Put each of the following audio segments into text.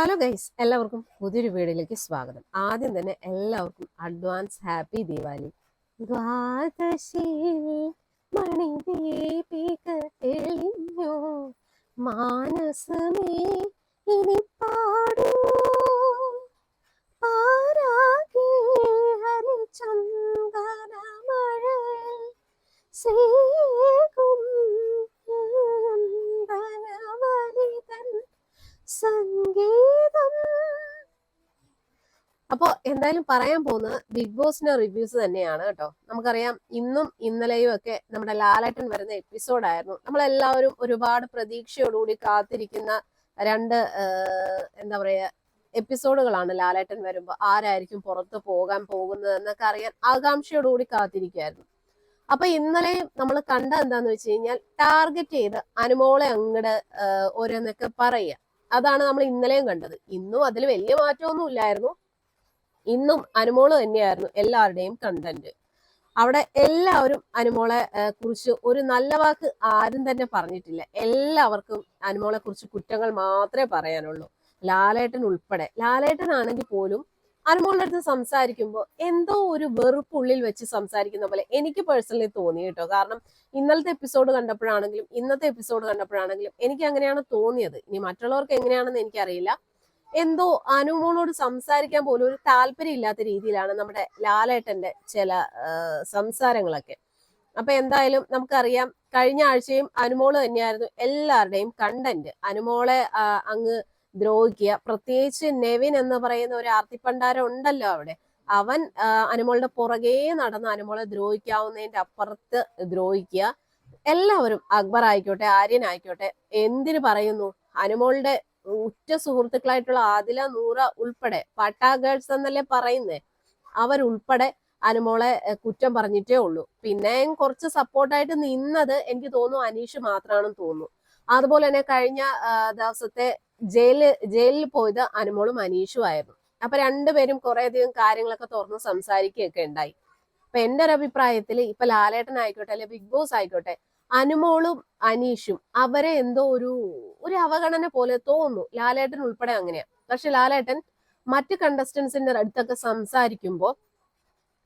Hello guys എല്ലാവർക്കും പുതിയൊരു വീഡിയോയിലേക്ക് സ്വാഗതം. ആദ്യം തന്നെ എല്ലാവർക്കും അഡ്വാൻസ് ഹാപ്പി ദീപാവലി. ദ്വാദശിയിൽ മണിദീപിക അപ്പോ എന്തായാലും പറയാൻ പോകുന്നത് ബിഗ് ബോസിന്റെ റിവ്യൂസ് തന്നെയാണ് കേട്ടോ. നമുക്കറിയാം ഇന്നും ഇന്നലെയും ഒക്കെ നമ്മുടെ ലാലേട്ടൻ വരുന്ന എപ്പിസോഡായിരുന്നു നമ്മളെല്ലാവരും ഒരുപാട് പ്രതീക്ഷയോടുകൂടി കാത്തിരിക്കുന്ന രണ്ട് എന്താ പറയാ എപ്പിസോഡുകളാണ് ലാലേട്ടൻ വരുമ്പോൾ ആരായിരിക്കും പുറത്ത് പോകാൻ പോകുന്നത് എന്നൊക്കെ അറിയാൻ ആകാംക്ഷയോടുകൂടി കാത്തിരിക്കുകയായിരുന്നു അപ്പൊ ഇന്നലെയും നമ്മൾ കണ്ട എന്താന്ന് വെച്ച് കഴിഞ്ഞാൽ ടാർഗറ്റ് ചെയ്ത് അനുമോളെ അങ്ങട് ഓരോന്നൊക്കെ പറയുക. അതാണ് നമ്മൾ ഇന്നലെയും കണ്ടത്. ഇന്നും അതിൽ വലിയ മാറ്റമൊന്നും ഇല്ലായിരുന്നു. ഇന്നും അനുമോൾ തന്നെയായിരുന്നു എല്ലാവരുടെയും കണ്ടന്റ് അവിടെ എല്ലാവരും അനുമോളെ കുറിച്ച് ഒരു നല്ല വാക്ക് ആരും തന്നെ പറഞ്ഞിട്ടില്ല. എല്ലാവർക്കും അനുമോളെ കുറിച്ച് കുറ്റങ്ങൾ മാത്രമേ പറയാനുള്ളൂ. ലാലേട്ടൻ ഉൾപ്പെടെ. ലാലേട്ടൻ ആണെങ്കിൽ പോലും അനുമോളുടെ അടുത്ത് സംസാരിക്കുമ്പോൾ എന്തോ ഒരു വെറുപ്പുള്ളിൽ വെച്ച് സംസാരിക്കുന്ന പോലെ എനിക്ക് പേഴ്സണലി തോന്നി കേട്ടോ. കാരണം ഇന്നലത്തെ എപ്പിസോഡ് കണ്ടപ്പോഴാണെങ്കിലും ഇന്നത്തെ എപ്പിസോഡ് കണ്ടപ്പോഴാണെങ്കിലും എനിക്ക് അങ്ങനെയാണ് തോന്നിയത്. ഇനി മറ്റുള്ളവർക്ക് എങ്ങനെയാണെന്ന് എനിക്കറിയില്ല. എന്തോ അനുമോളോട് സംസാരിക്കാൻ പോലും ഒരു താല്പര്യം ഇല്ലാത്ത രീതിയിലാണ് നമ്മുടെ ലാലേട്ടന്റെ ചില സംസാരങ്ങളൊക്കെ. അപ്പൊ എന്തായാലും നമുക്കറിയാം കഴിഞ്ഞ ആഴ്ചയും അനുമോൾ തന്നെയായിരുന്നു എല്ലാവരുടെയും കണ്ടന്റ് അനുമോളെ അങ്ങ് ദ്രോഹിക്കുക. പ്രത്യേകിച്ച് നെവിൻ എന്ന് പറയുന്ന ഒരു ആർത്തിപ്പണ്ടാരം ഉണ്ടല്ലോ അവിടെ. അവൻ അനുമോളുടെ പുറകെ നടന്ന് അനുമോളെ ദ്രോഹിക്കാവുന്നതിന്റെ അപ്പുറത്ത് ദ്രോഹിക്കുക. എല്ലാവരും അക്ബർ ആയിക്കോട്ടെ ആര്യൻ ആയിക്കോട്ടെ എന്തിനു പറയുന്നു? അനുമോളുടെ ഉറ്റ സുഹൃത്തുക്കളായിട്ടുള്ള ആദില നൂറ ഉൾപ്പെടെ പട്ടാ ഗേൾസ് എന്നല്ലേ പറയുന്നേ? അവരുൾപ്പെടെ അനുമോളെ കുറ്റം പറഞ്ഞിട്ടേ ഉള്ളൂ. പിന്നെയും കുറച്ച് സപ്പോർട്ടായിട്ട് നിന്നത് എനിക്ക് തോന്നുന്നു അനീഷ് മാത്രമാണെന്ന് തോന്നുന്നു. അതുപോലെ തന്നെ കഴിഞ്ഞ ദിവസത്തെ ജയിലിൽ ജയിലിൽ പോയത് അനുമോളും അനീഷും ആയിരുന്നു. അപ്പൊ രണ്ടുപേരും കുറെ അധികം കാര്യങ്ങളൊക്കെ തുറന്ന് സംസാരിക്കുകയൊക്കെ ഉണ്ടായി. അപ്പൊ എന്റെ ഒരു അഭിപ്രായത്തിൽ ഇപ്പൊ ലാലേട്ടൻ ആയിക്കോട്ടെ അല്ലെ ബിഗ് ബോസ് ആയിക്കോട്ടെ അനുമോളും അനീഷും അവരെ എന്തോ ഒരു ഒരു അവഗണന പോലെ തോന്നുന്നു. ലാലേട്ടൻ ഉൾപ്പെടെ അങ്ങനെയാ. പക്ഷെ ലാലേട്ടൻ മറ്റ് കണ്ടസ്റ്റൻസിന്റെ അടുത്തൊക്കെ സംസാരിക്കുമ്പോൾ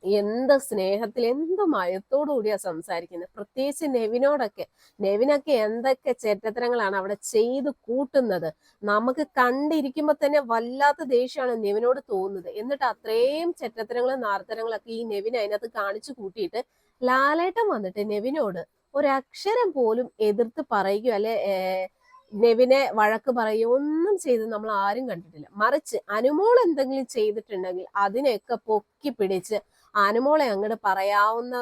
എന്ത് സ്നേഹത്തിൽ എന്ത് മയത്തോടു കൂടിയാ സംസാരിക്കുന്നത് പ്രത്യേകിച്ച് നെവിനോടൊക്കെ. നെവിനൊക്കെ എന്തൊക്കെ ചേറ്റത്തരങ്ങളാണ് അവിടെ ചെയ്ത് കൂട്ടുന്നത്. നമുക്ക് കണ്ടിരിക്കുമ്പോ തന്നെ വല്ലാത്ത ദേഷ്യമാണ് നെവിനോട് തോന്നുന്നത്. എന്നിട്ട് അത്രയും ചെറ്റത്തരങ്ങളും നാർത്തരങ്ങളൊക്കെ ഈ നെവിൻ അതിനകത്ത് കാണിച്ചു കൂട്ടിയിട്ട് ലാലേട്ടം വന്നിട്ട് നെവിനോട് ഒരക്ഷരം പോലും എതിർത്ത് പറയുകയോ അല്ലെ നെവിനെ വഴക്ക് പറയുകയോ ഒന്നും ചെയ്ത് നമ്മൾ ആരും കണ്ടിട്ടില്ല. മറിച്ച് അനുമോൾ എന്തെങ്കിലും ചെയ്തിട്ടുണ്ടെങ്കിൽ അതിനെയൊക്കെ പൊക്കി പിടിച്ച് അനുമോളെ അങ്ങോട്ട് പറയാവുന്ന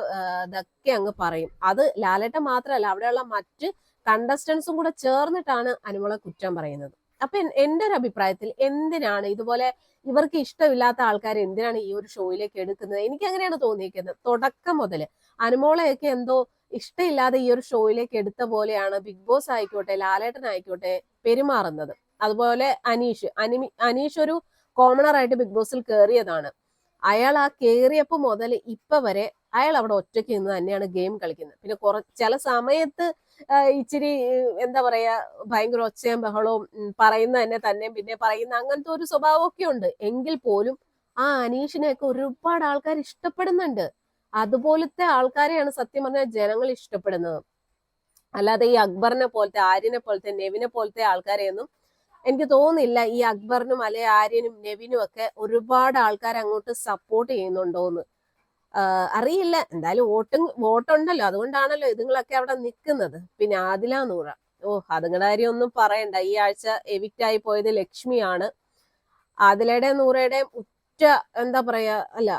ഇതൊക്കെ അങ്ങ് പറയും. അത് ലാലേട്ടൻ മാത്രമല്ല അവിടെയുള്ള മറ്റ് കണ്ടസ്റ്റൻസും കൂടെ ചേർന്നിട്ടാണ് അനുമോളെ കുറ്റം പറയുന്നത്. അപ്പൊ എന്റെ ഒരു അഭിപ്രായത്തിൽ എന്തിനാണ് ഇതുപോലെ ഇവർക്ക് ഇഷ്ടമില്ലാത്ത ആൾക്കാർ എന്തിനാണ് ഈ ഒരു ഷോയിലേക്ക് എടുക്കുന്നത്? എനിക്ക് അങ്ങനെയാണ് തോന്നിയിരിക്കുന്നത് തുടക്കം മുതൽ അനുമോളെയൊക്കെ എന്തോ ഇഷ്ടമില്ലാതെ ഈ ഒരു ഷോയിലേക്ക് എടുത്ത പോലെയാണ് ബിഗ് ബോസ് ആയിക്കോട്ടെ ലാലേട്ടൻ ആയിക്കോട്ടെ പെരുമാറുന്നത്. അതുപോലെ അനീഷ് അനിമി അനീഷ് ഒരു കോമണർ ആയിട്ട് ബിഗ് ബോസിൽ കയറിയതാണ് അയാൾ ആ കയറിയപ്പോൾ മുതൽ ഇപ്പൊ വരെ അയാൾ അവിടെ ഒറ്റയ്ക്ക് നിന്ന് തന്നെയാണ് ഗെയിം കളിക്കുന്നത്. പിന്നെ കുറ ചില സമയത്ത് ഇച്ചിരി എന്താ പറയാ ഭയങ്കര ഒച്ചയും ബഹളവും പറയുന്ന തന്നെ തന്നെ പിന്നെ പറയുന്ന അങ്ങനത്തെ ഒരു സ്വഭാവമൊക്കെ ഉണ്ട്. എങ്കിൽ പോലും ആ അനീഷിനെയൊക്കെ ഒരുപാട് ആൾക്കാർ ഇഷ്ടപ്പെടുന്നുണ്ട്. അതുപോലത്തെ ആൾക്കാരെയാണ് സത്യം പറഞ്ഞാൽ ജനങ്ങൾ ഇഷ്ടപ്പെടുന്നത്. അല്ലാതെ ഈ അക്ബറിനെ പോലത്തെ ആര്യനെ പോലത്തെ നെവിനെ പോലത്തെ ആൾക്കാരെയൊന്നും എനിക്ക് തോന്നുന്നില്ല ഈ അക്ബറിനും അല്ലെ ആര്യനും നെവിനും ഒക്കെ ഒരുപാട് ആൾക്കാർ അങ്ങോട്ട് സപ്പോർട്ട് ചെയ്യുന്നുണ്ടോന്ന്. അറിയില്ല. എന്തായാലും വോട്ടും വോട്ടുണ്ടല്ലോ. അതുകൊണ്ടാണല്ലോ ഇതുങ്ങളൊക്കെ അവിടെ നിൽക്കുന്നത് പിന്നെ ആദില നൂറ. ഓ അതുങ്ങളുടെ കാര്യം ഒന്നും പറയണ്ട. ഈ ആഴ്ച എവിക്റ്റ് ആയി പോയത് ലക്ഷ്മിയാണ്. ആദിലയുടെയും നൂറയുടെയും ഉറ്റ എന്താ പറയാ അല്ല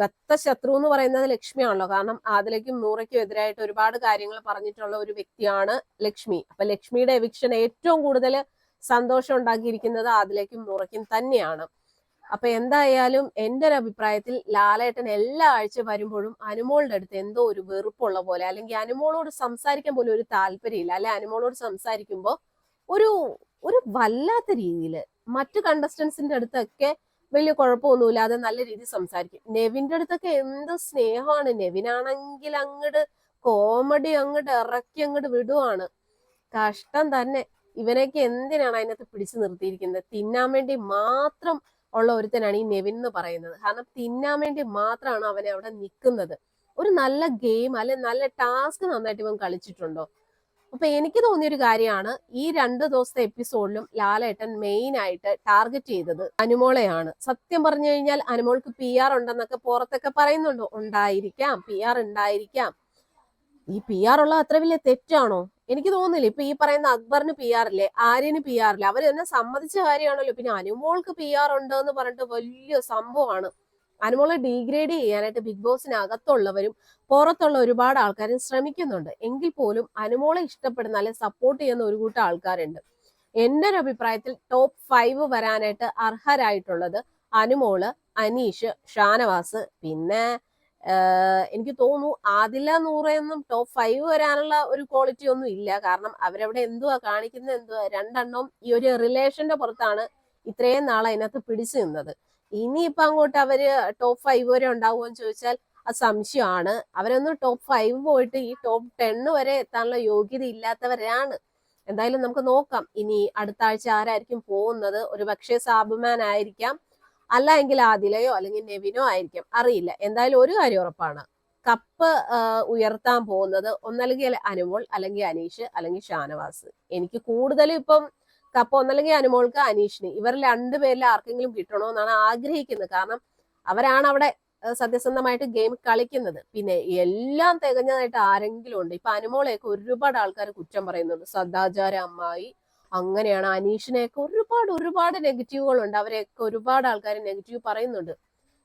ബത്ത ശത്രു എന്ന് പറയുന്നത് ലക്ഷ്മിയാണല്ലോ. കാരണം ആദിലയ്ക്കും നൂറയ്ക്കും എതിരായിട്ട് ഒരുപാട് കാര്യങ്ങൾ പറഞ്ഞിട്ടുള്ള ഒരു വ്യക്തിയാണ് ലക്ഷ്മി. അപ്പൊ ലക്ഷ്മിയുടെ എവിക്ഷൻ ഏറ്റവും കൂടുതൽ സന്തോഷം ഉണ്ടാക്കിയിരിക്കുന്നത് ആദിലയ്ക്കും നൂറയ്ക്കും തന്നെയാണ്. അപ്പൊ എന്തായാലും എന്റെ ഒരു അഭിപ്രായത്തിൽ ലാലേട്ടൻ എല്ലാ ആഴ്ച വരുമ്പോഴും അനുമോളുടെ അടുത്ത് എന്തോ ഒരു വെറുപ്പുള്ള പോലെ അല്ലെങ്കിൽ അനുമോളോട് സംസാരിക്കാൻ പോലും ഒരു താല്പര്യമില്ല. അല്ലെ അനുമോളോട് സംസാരിക്കുമ്പോൾ ഒരു ഒരു വല്ലാത്ത രീതിയിൽ മറ്റു കണ്ടസ്റ്റൻസിന്റെ അടുത്തൊക്കെ വലിയ കുഴപ്പമൊന്നുമില്ലാതെ നല്ല രീതിയിൽ സംസാരിക്കും. നെവിന്റെ അടുത്തൊക്കെ എന്ത് സ്നേഹമാണ്. നെവിനാണെങ്കിൽ അങ്ങോട്ട് കോമഡി അങ്ങോട്ട് ഇറക്കി അങ്ങോട്ട് വിടുവാണ്. കഷ്ടം തന്നെ. ഇവനൊക്കെ എന്തിനാണ് അതിനകത്ത് പിടിച്ചു നിർത്തിയിരിക്കുന്നത്? തിന്നാൻ വേണ്ടി മാത്രം ഉള്ള ഒരുത്തനാണ് ഈ നെവിൻ എന്ന് പറയുന്നത്. കാരണം തിന്നാൻ വേണ്ടി മാത്രമാണ് അവനെ അവിടെ നിൽക്കുന്നത്. ഒരു നല്ല ഗെയിം അല്ലെ നല്ല ടാസ്ക് നന്നായിട്ട് ഇവൻ കളിച്ചിട്ടുണ്ടോ? അപ്പൊ എനിക്ക് തോന്നിയൊരു കാര്യമാണ് ഈ രണ്ട് ദിവസത്തെ എപ്പിസോഡിലും ലാലേട്ടൻ മെയിൻ ആയിട്ട് ടാർഗറ്റ് ചെയ്തത് അനുമോളെയാണ്. സത്യം പറഞ്ഞു കഴിഞ്ഞാൽ അനുമോൾക്ക് പി ആർ ഉണ്ടെന്നൊക്കെ പുറത്തൊക്കെ പറയുന്നുണ്ടോ. ഉണ്ടായിരിക്കാം പി ആർ ഉണ്ടായിരിക്കാം. ഈ പി ആർ ഉള്ള അത്ര വലിയ തെറ്റാണോ? എനിക്ക് തോന്നുന്നില്ല. ഇപ്പൊ ഈ പറയുന്ന അക്ബറിന് പി ആർ ഇല്ലേ ആര്യന് പി ആർ ഇല്ല അവർ തന്നെ സമ്മതിച്ച കാര്യമാണല്ലോ. പിന്നെ അനുമോൾക്ക് പി ആർ ഉണ്ട് എന്ന് പറഞ്ഞിട്ട് വലിയ സംഭവമാണ്. അനുമോളെ ഡീഗ്രേഡ് ചെയ്യാനായിട്ട് ബിഗ് ബോസിനകത്തുള്ളവരും പുറത്തുള്ള ഒരുപാട് ആൾക്കാരും ശ്രമിക്കുന്നുണ്ട്. എങ്കിൽ പോലും അനുമോളെ ഇഷ്ടപ്പെടുന്ന അല്ലെങ്കിൽ സപ്പോർട്ട് ചെയ്യുന്ന ഒരു കൂട്ടം ആൾക്കാരുണ്ട്. എന്റെ ഒരു അഭിപ്രായത്തിൽ ടോപ്പ് ഫൈവ് വരാനായിട്ട് അർഹരായിട്ടുള്ളത് അനുമോൾ അനീഷ് ഷാനവാസ്. പിന്നെ എനിക്ക് തോന്നുന്നു ആദില നൂറയൊന്നും ടോപ്പ് ഫൈവ് വരാനുള്ള ഒരു ക്വാളിറ്റി ഒന്നും ഇല്ല. കാരണം അവരവിടെ എന്തുവാ കാണിക്കുന്നത് എന്തുവാ? രണ്ടെണ്ണം ഈ ഒരു റിലേഷന്റെ പുറത്താണ് ഇത്രയും നാൾ അതിനകത്ത് പിടിച്ചു നിന്നത്. ഇനിയിപ്പൊ അങ്ങോട്ട് അവർ ടോപ്പ് ഫൈവ് വരെ ഉണ്ടാവുമോ എന്ന് ചോദിച്ചാൽ അത് സംശയമാണ്. അവരൊന്നും ടോപ്പ് ഫൈവ് പോയിട്ട് ഈ ടോപ്പ് ടെന്ന് വരെ എത്താനുള്ള യോഗ്യത ഇല്ലാത്തവരാണ്. എന്തായാലും നമുക്ക് നോക്കാം. ഇനി അടുത്ത ആഴ്ച ആരായിരിക്കും പോകുന്നത്? ഒരു പക്ഷേ സാബുമാൻ ആയിരിക്കാം. അല്ല എങ്കിൽ ആദിലയോ അല്ലെങ്കിൽ നെവിനോ ആയിരിക്കും. അറിയില്ല. എന്തായാലും ഒരു കാര്യം ഉറപ്പാണ്. കപ്പ് ഉയർത്താൻ പോകുന്നത് ഒന്നല്ലെങ്കിൽ അനുമോൾ അല്ലെങ്കിൽ അനീഷ് അല്ലെങ്കിൽ ഷാനവാസ്. എനിക്ക് കൂടുതലും ഇപ്പം കപ്പ് ഒന്നല്ലെങ്കിൽ അനുമോൾക്ക് അനീഷിന്. ഇവർ രണ്ടുപേരിൽ ആർക്കെങ്കിലും കിട്ടണമെന്നാണ് ആഗ്രഹിക്കുന്നത്. കാരണം അവരാണ് അവിടെ സത്യസന്ധമായിട്ട് ഗെയിം കളിക്കുന്നത്. പിന്നെ എല്ലാം തികഞ്ഞതായിട്ട് ആരെങ്കിലും ഉണ്ട്. ഇപ്പൊ അനുമോളെയൊക്കെ ഒരുപാട് ആൾക്കാർ കുറ്റം പറയുന്നുണ്ട്. സദാചാര അമ്മായി അങ്ങനെയാണ് അനീഷിനെയൊക്കെ ഒരുപാട് ഒരുപാട് നെഗറ്റീവുകളുണ്ട്. അവരെയൊക്കെ ഒരുപാട് ആൾക്കാർ നെഗറ്റീവ് പറയുന്നുണ്ട്.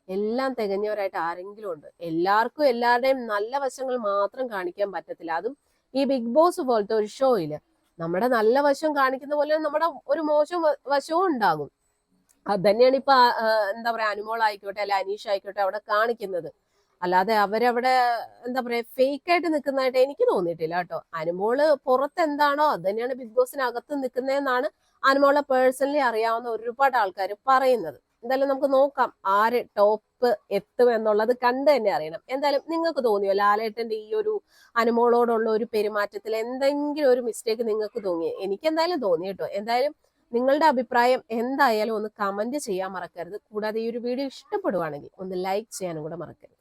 എല്ലാം തികഞ്ഞവരായിട്ട് ആരെങ്കിലും ഉണ്ട്. എല്ലാവർക്കും എല്ലാവരുടെയും നല്ല വശങ്ങൾ മാത്രം കാണിക്കാൻ പറ്റത്തില്ല. അതും ഈ ബിഗ് ബോസ് പോലത്തെ ഒരു ഷോയിൽ. നമ്മുടെ നല്ല വശം കാണിക്കുന്ന പോലെ നമ്മുടെ ഒരു മോശം വശവും ഉണ്ടാകും. അത് തന്നെയാണ് ഇപ്പൊ എന്താ പറയാ അനുമോൾ ആയിക്കോട്ടെ അല്ലെ അനീഷ് ആയിക്കോട്ടെ അവിടെ കാണിക്കുന്നത്. അല്ലാതെ അവരവിടെ എന്താ പറയാ ഫേക്ക് ആയിട്ട് നിൽക്കുന്നതായിട്ട് എനിക്ക് തോന്നിയിട്ടില്ല കേട്ടോ. അനുമോൾ പുറത്ത് എന്താണോ അത് തന്നെയാണ് ബിഗ് ബോസിനകത്ത് നിൽക്കുന്നതെന്നാണ് അനുമോളെ പേഴ്സണലി അറിയാവുന്ന ഒരുപാട് ആൾക്കാർ പറയുന്നത്. എന്തായാലും നമുക്ക് നോക്കാം ആര് ടോപ്പ് എത്തും എന്നുള്ളത് കണ്ട് തന്നെ അറിയണം. എന്തായാലും നിങ്ങൾക്ക് തോന്നിയോ ലാലേട്ടന്റെ ഈ ഒരു അനുമോളോടുള്ള ഒരു പെരുമാറ്റത്തിൽ എന്തെങ്കിലും ഒരു മിസ്റ്റേക്ക് നിങ്ങൾക്ക് തോന്നി എനിക്ക് എന്തായാലും തോന്നി കേട്ടോ. എന്തായാലും നിങ്ങളുടെ അഭിപ്രായം എന്തായാലും ഒന്ന് കമന്റ് ചെയ്യാൻ മറക്കരുത്. കൂടാതെ ഈ ഒരു വീഡിയോ ഇഷ്ടപ്പെടുവാണെങ്കിൽ ഒന്ന് ലൈക്ക് ചെയ്യാനും കൂടെ മറക്കരുത്.